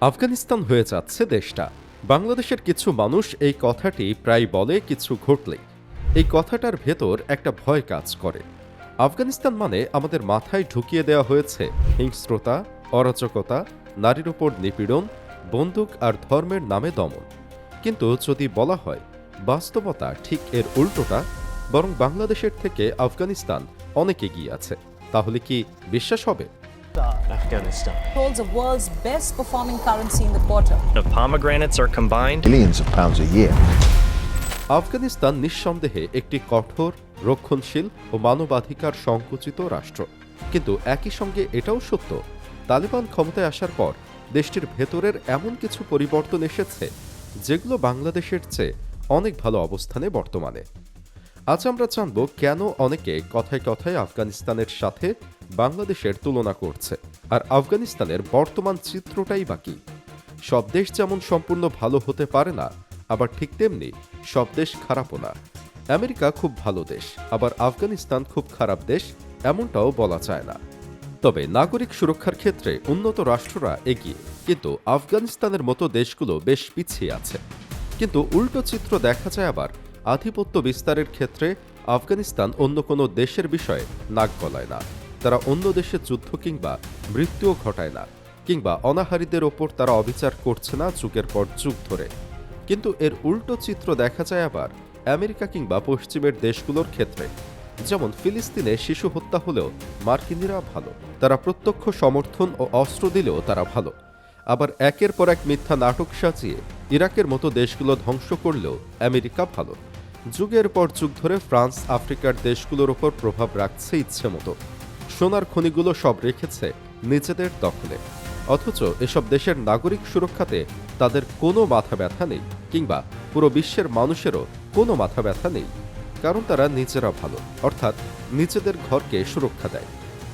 আফগানিস্তান হয়ে যাচ্ছে দেশটা। বাংলাদেশের কিছু মানুষ এই কথাটি প্রায় বলে কিছু ঘটলেই। এই কথাটার ভেতর একটা ভয় কাজ করে। আফগানিস্তান মানে আমাদের মাথায় ঢুকিয়ে দেওয়া হয়েছে হিংস্রতা, অরাজকতা, নারীর ওপর নিপীড়ন, বন্দুক আর ধর্মের নামে দমন। কিন্তু যদি বলা হয়, বাস্তবতা ঠিক এর উল্টোটা, বরং বাংলাদেশের থেকে আফগানিস্তান অনেক এগিয়ে আছে, তাহলে কি বিশ্বাস হবে? Afghanistan. holds the world's best performing currency in the quarter. The pomegranates are combined. billions of pounds a year. Afghanistan নিঃসন্দেহে একটি কঠোর রক্ষণশীল ও মানবাধিকার সংকুচিত রাষ্ট্র কিন্তু একই সঙ্গে এটাও সত্য তালিবান ক্ষমতায় আসার পর দেশটির ভেতরের এমন কিছু পরিবর্তন এসেছে যেগুলো বাংলাদেশের চেয়ে অনেক ভালো অবস্থানে বর্তমানে আজ আমরা জানব কেন অনেকে কথায় কথায় আফগানিস্তানের সাথে বাংলাদেশের তুলনা করছে। আর আফগানিস্তানের বর্তমান চিত্রটাই বাকি সব দেশ যেমন সম্পূর্ণ ভালো হতে পারে না, আবার ঠিক তেমনি সব দেশ খারাপও না। আমেরিকা খুব ভালো দেশ, আবার আফগানিস্তান খুব খারাপ দেশ, এমনটাও বলা যায় না। তবে নাগরিক সুরক্ষার ক্ষেত্রে উন্নত রাষ্ট্ররা এগিয়ে, কিন্তু আফগানিস্তানের মতো দেশগুলো বেশ পিছিয়ে আছে। কিন্তু উল্টো চিত্র দেখা যায় আবার, আধিপত্য বিস্তারের ক্ষেত্রে আফগানিস্তান অন্য কোনো দেশের বিষয়ে নাক গলায় না। তারা অন্য দেশের যুদ্ধ কিংবা মৃত্যুও ঘটায় না, কিংবা অনাহারীদের ওপর তারা অবিচার করছে না যুগের পর যুগ ধরে। কিন্তু এর উল্টো চিত্র দেখা যায় আবার আমেরিকা কিংবা পশ্চিমের দেশগুলোর ক্ষেত্রে। যেমন ফিলিস্তিনে শিশু হত্যা হলেও মার্কিনিরা ভালো, তারা প্রত্যক্ষ সমর্থন ও অস্ত্র দিলেও তারা ভালো। আবার একের পর এক মিথ্যা নাটক সাজিয়ে ইরাকের মতো দেশগুলো ধ্বংস করলেও আমেরিকা ভালো। যুগের পর যুগ ধরে ফ্রান্স, আফ্রিকার দেশগুলোর ওপর প্রভাব রাখছে ইচ্ছে মতো। সোনার খনিগুলো সব রেখেছে নিজেদের দখলে। অথচ এসব দেশের নাগরিক সুরক্ষাতে তাদের কোনো মাথা ব্যথা নেই, কিংবা পুরো বিশ্বের মানুষেরও কোনো মাথা ব্যথা নেই। কারণ তারা নিজেরা ভালো, অর্থাৎ নিজেদের ঘরকে সুরক্ষা দেয়।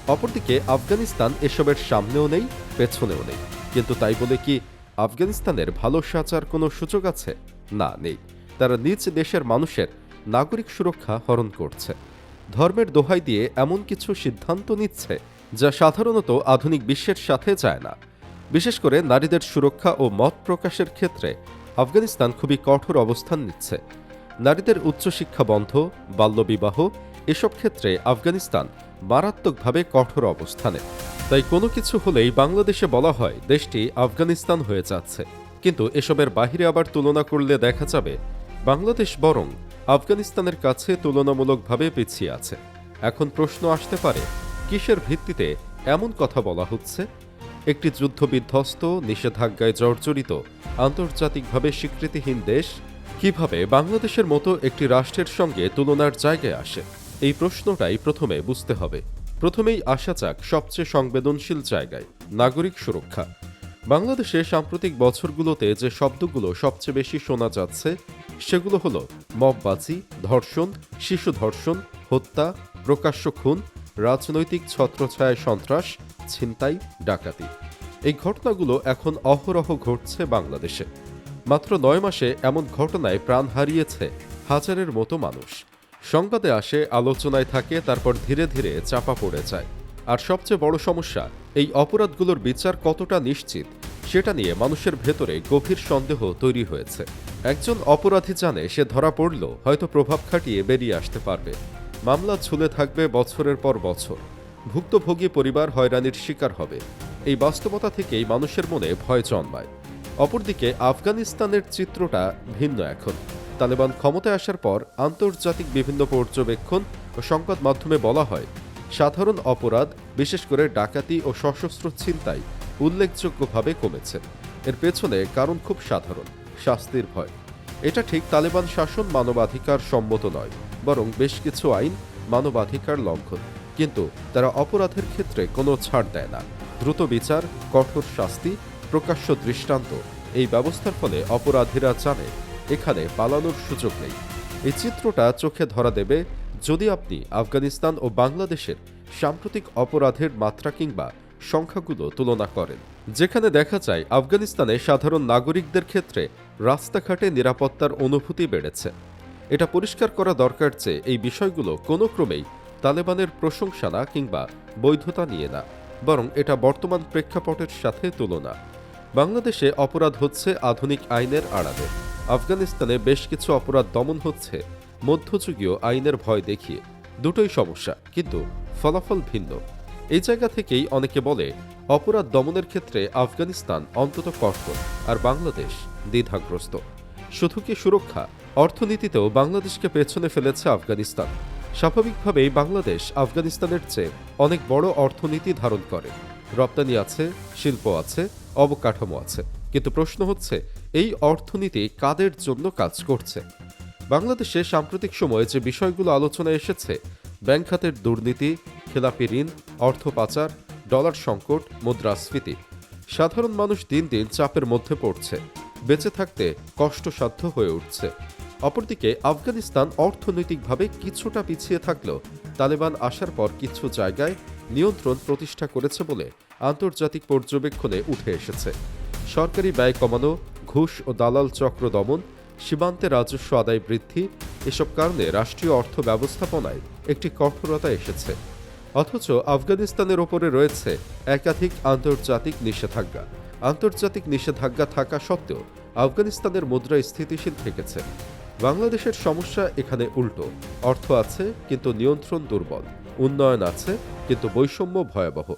অপরদিকে আফগানিস্তান এসবের সামনেও নেই, পেছনেও নেই। কিন্তু তাই বলে কি আফগানিস্তানের ভালো সাচার কোনো সুযোগ আছে? না, নেই। তারা নিজ দেশের মানুষের নাগরিক সুরক্ষা হরণ করছে। ধর্মের দোহাই দিয়ে এমন কিছু সিদ্ধান্ত নিচ্ছে যা সাধারণত আধুনিক বিশ্বের সাথে যায় না। বিশেষ করে নারীদের সুরক্ষা ও মত প্রকাশের ক্ষেত্রে আফগানিস্তান খুবই কঠোর অবস্থান নিচ্ছে। নারীদের উচ্চশিক্ষা বন্ধ, বাল্যবিবাহ এসব ক্ষেত্রে আফগানিস্তান মারাত্মকভাবে কঠোর অবস্থানে। তাই কোনো কিছু হলেই বাংলাদেশে বলা হয়, দেশটি আফগানিস্তান হয়ে যাচ্ছে। কিন্তু এসবের বাহিরে আবার তুলনা করলে দেখা যাবে, বাংলাদেশ বরং আফগানিস্তানের কাছে তুলনামূলকভাবে পিছিয়ে আছে। এখন প্রশ্ন আসতে পারে, কিসের ভিত্তিতে এমন কথা বলা হচ্ছে? একটি যুদ্ধবিধ্বস্ত, নিষেধাজ্ঞায় জর্জরিত, আন্তর্জাতিকভাবে স্বীকৃতিহীন দেশ কীভাবে বাংলাদেশের মতো একটি রাষ্ট্রের সঙ্গে তুলনার জায়গায় আসে? এই প্রশ্নটাই প্রথমে বুঝতে হবে। প্রথমেই আসা যাক সবচেয়ে সংবেদনশীল জায়গায়, নাগরিক সুরক্ষা। বাংলাদেশে সাম্প্রতিক বছরগুলোতে যে শব্দগুলো সবচেয়ে বেশি শোনা যাচ্ছে, সেগুলো হলো মববাজি ধর্ষণ, শিশু ধর্ষণ, হত্যা, প্রকাশ্য খুন, রাজনৈতিক ছত্রছায়ায় সন্ত্রাস, ছিনতাই, ডাকাতি। এই ঘটনাগুলো এখন অহরহ ঘটছে বাংলাদেশে। মাত্র নয় মাসে এমন ঘটনায় প্রাণ হারিয়েছে হাজারের মতো মানুষ। সংবাদে আসে, আলোচনায় থাকে, তারপর ধীরে ধীরে চাপা পড়ে যায়। আর সবচেয়ে বড় সমস্যা, এই অপরাধগুলোর বিচার কতটা নিশ্চিত? সেটা নিয়ে মানুষের ভেতরে গভীর সন্দেহ তৈরি হয়েছে। একজন অপরাধী জানে সে ধরা পড়ল, হয়তো প্রভাব খাটিয়ে বেরিয়ে আসতে পারবে। মামলা ঝুলে থাকবে বছরের পর বছর। ভুক্তভোগী পরিবার হয়রানির শিকার হবে। এই বাস্তবতা থেকেই মানুষের মনে ভয় জন্মায়। অপরদিকে আফগানিস্তানের চিত্রটা ভিন্ন এখন। তালেবান ক্ষমতায় আসার পর আন্তর্জাতিক বিভিন্ন পর্যবেক্ষণ ও সংবাদ মাধ্যমে বলা হয়, সাধারণ অপরাধ, বিশেষ করে ডাকাতি ও সশস্ত্র ছিনতাই উল্লেখযোগ্যভাবে কমেছে। এর পেছনে কারণ খুব সাধারণ, শাস্তির ভয়। এটা ঠিক তালেবান শাসন মানবাধিকার সম্মত নয়, বরং বেশ কিছু আইন মানবাধিকার লঙ্ঘন। কিন্তু তারা অপরাধের ক্ষেত্রে কোনো ছাড় দেয় না। দ্রুত বিচার, কঠোর শাস্তি, প্রকাশ্য দৃষ্টান্ত, এই ব্যবস্থার ফলে অপরাধীরা জানে, এখানে পালানোর সুযোগ নেই। এই চিত্রটা চোখে ধরা দেবে যদি আপনি আফগানিস্তান ও বাংলাদেশের সাম্প্রতিক অপরাধের মাত্রা কিংবা সংখ্যাগুলো তুলনা করেন। যেখানে দেখা যায়, আফগানিস্তানে সাধারণ নাগরিকদের ক্ষেত্রে রাস্তাঘাটে নিরাপত্তার অনুভূতি বেড়েছে। এটা পরিষ্কার করা দরকার যে, এই বিষয়গুলো কোনো ক্রমেই তালেবানের প্রশংসা না কিংবা বৈধতা নিয়ে না, বরং এটা বর্তমান প্রেক্ষাপটের সাথে তুলনা। বাংলাদেশে অপরাধ হচ্ছে আধুনিক আইনের আড়ালে। আফগানিস্তানে বেশ কিছু অপরাধ দমন হচ্ছে মধ্যযুগীয় আইনের ভয় দেখিয়ে। দুটোই সমস্যা, কিন্তু ফলাফল ভিন্ন। এই জায়গা থেকেই অনেকে বলে, অপরাধ দমনের ক্ষেত্রে আফগানিস্তান অন্তত কঠোর আর বাংলাদেশ দ্বিধাগ্রস্ত। শুধু কি সুরক্ষা? অর্থনীতিতেও বাংলাদেশকে পেছনে ফেলেছে আফগানিস্তান। স্বাভাবিকভাবেই বাংলাদেশ আফগানিস্তানের চেয়ে অনেক বড় অর্থনীতি ধারণ করে। রপ্তানি আছে, শিল্প আছে, অবকাঠামো আছে। কিন্তু প্রশ্ন হচ্ছে, এই অর্থনীতি কাদের জন্য কাজ করছে? বাংলাদেশে সাম্প্রতিক সময়ে যে বিষয়গুলো আলোচনায় এসেছে, ব্যাংক খাতের দুর্নীতি খেলাপি ঋণ, অর্থ পাচার, ডলার সংকট, মুদ্রাস্ফীতি। সাধারণ মানুষ দিন দিন চাপের মধ্যে পড়ছে। বেঁচে থাকতে কষ্টসাধ্য হয়ে উঠছে। অপরদিকে আফগানিস্তান অর্থনৈতিকভাবে কিছুটা পিছিয়ে থাকলেও তালেবান আসার পর কিছু জায়গায় নিয়ন্ত্রণ প্রতিষ্ঠা করেছে বলে আন্তর্জাতিক পর্যবেক্ষণে উঠে এসেছে। সরকারি ব্যয় কমানো, ঘুষ ও দালাল চক্র দমন, সীমান্তে রাজস্ব আদায় বৃদ্ধি, এসব কারণে রাষ্ট্রীয় অর্থ ব্যবস্থাপনায় একটি কঠোরতা এসেছে। অথচ আফগানিস্তানের ওপরে রয়েছে একাধিক আন্তর্জাতিক নিষেধাজ্ঞা। আন্তর্জাতিক নিষেধাজ্ঞা থাকা সত্ত্বেও আফগানিস্তানের মুদ্রা স্থিতিশীল থেকেছে। বাংলাদেশের সমস্যা এখানে উল্টো। অর্থ আছে, কিন্তু নিয়ন্ত্রণ দুর্বল। উন্নয়ন আছে, কিন্তু বৈষম্য ভয়াবহ।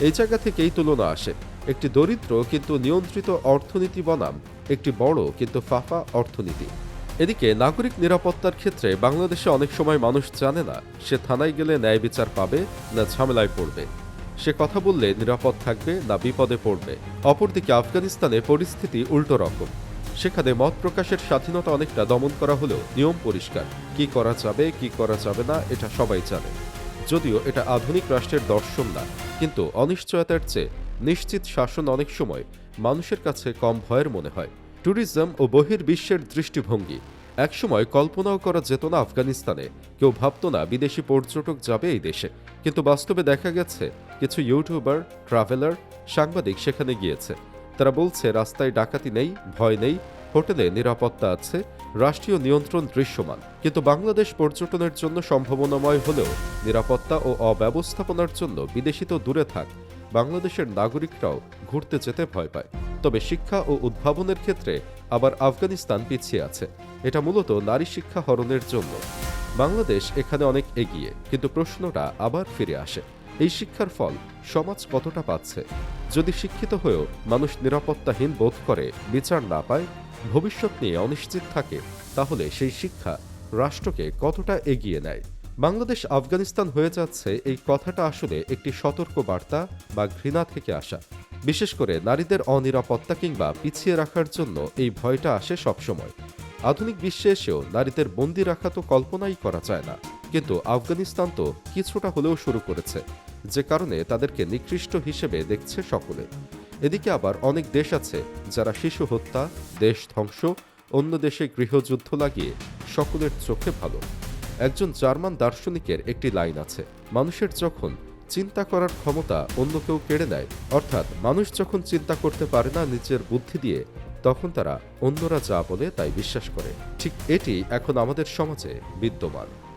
এই জায়গা থেকেই তুলনা আসে। একটি দরিদ্র, কিন্তু নিয়ন্ত্রিত অর্থনীতি বনাম, একটি বড়, কিন্তু ফাফা অর্থনীতি। এদিকে নাগরিক নিরাপত্তার ক্ষেত্রে বাংলাদেশে অনেক সময় মানুষ জানে না সে থানায় গেলে ন্যায় বিচার পাবে না ঝামেলায় পড়বে। সে কথা বললে নিরাপদ থাকবে না বিপদে পড়বে। অপরদিকে আফগানিস্তানে পরিস্থিতি উল্টো রকম। সেখানে মত প্রকাশের স্বাধীনতা অনেকটা দমন করা হলেও নিয়ম পরিষ্কার। কি করা যাবে, কি করা যাবে না, এটা সবাই জানে। যদিও এটা আধুনিক রাষ্ট্রের দর্শন না, কিন্তু অনিশ্চয়তার চেয়ে নিশ্চিত শাসন অনেক সময় মানুষের কাছে কম ভয়ের মনে হয়। ট্যুরিজম ও বহির্বিশ্বের দৃষ্টিভঙ্গি। একসময় কল্পনাও করা যেত না আফগানিস্তানে। কেউ ভাবত না বিদেশি পর্যটক যাবে এই দেশে। কিন্তু বাস্তবে দেখা গেছে, কিছু ইউটিউবার, ট্রাভেলার, সাংবাদিক সেখানে গিয়েছে। তারা বলছে, রাস্তায় ডাকাতি নেই, ভয় নেই, হোটেলে নিরাপত্তা আছে, রাষ্ট্রীয় নিয়ন্ত্রণ দৃশ্যমান। কিন্তু বাংলাদেশ পর্যটনের জন্য সম্ভাবনাময় হলেও নিরাপত্তা ও অব্যবস্থাপনার জন্য বিদেশি তো দূরে থাক, বাংলাদেশের নাগরিকরাও ঘুরতে যেতে ভয় পায়। তবে শিক্ষা ও উদ্ভাবনের ক্ষেত্রে আবার আফগানিস্তান পিছিয়ে আছে। এটা মূলত নারী শিক্ষা হরণের জন্য। বাংলাদেশ এখানে অনেক এগিয়ে, কিন্তু প্রশ্নটা আবার ফিরে আসে। এই শিক্ষার ফল সমাজ কতটা পাচ্ছে? যদি শিক্ষিত হয়েও মানুষ নিরাপত্তাহীন বোধ করে, বিচার না পায়, ভবিষ্যৎ নিয়ে অনিশ্চিত থাকে, তাহলে সেই শিক্ষা রাষ্ট্রকে কতটা এগিয়ে নেয়? বাংলাদেশ আফগানিস্তান হয়ে যাচ্ছে এই কথাটা আসলে একটি সতর্ক বার্তা বা ঘৃণা থেকে আসা। বিশেষ করে নারীদের অনিরাপত্তা কিংবা পিছিয়ে রাখার জন্য এই ভয়টা আসে সবসময়। আধুনিক বিশ্বে এসেও নারীদের বন্দি রাখা তো কল্পনাই করা যায় না। কিন্তু আফগানিস্তান তো কিছুটা হলেও শুরু করেছে, যে কারণে তাদেরকে নিকৃষ্ট হিসেবে দেখছে সকলে। এদিকে আবার অনেক দেশ আছে যারা শিশু হত্যা, দেশ ধ্বংস, অন্য দেশে গৃহযুদ্ধ লাগিয়ে সকলের চোখে ভালো। একজন জার্মান দার্শনিকের একটি লাইন আছে, মানুষের যখন চিন্তা করার ক্ষমতা অন্য কেউ কেড়ে নেয়। অর্থাৎ মানুষ যখন চিন্তা করতে পারে না নিজের বুদ্ধি দিয়ে, তখন তারা অন্যরা যা বলে তাই বিশ্বাস করে। ঠিক এটি এখন আমাদের সমাজে বিদ্যমান।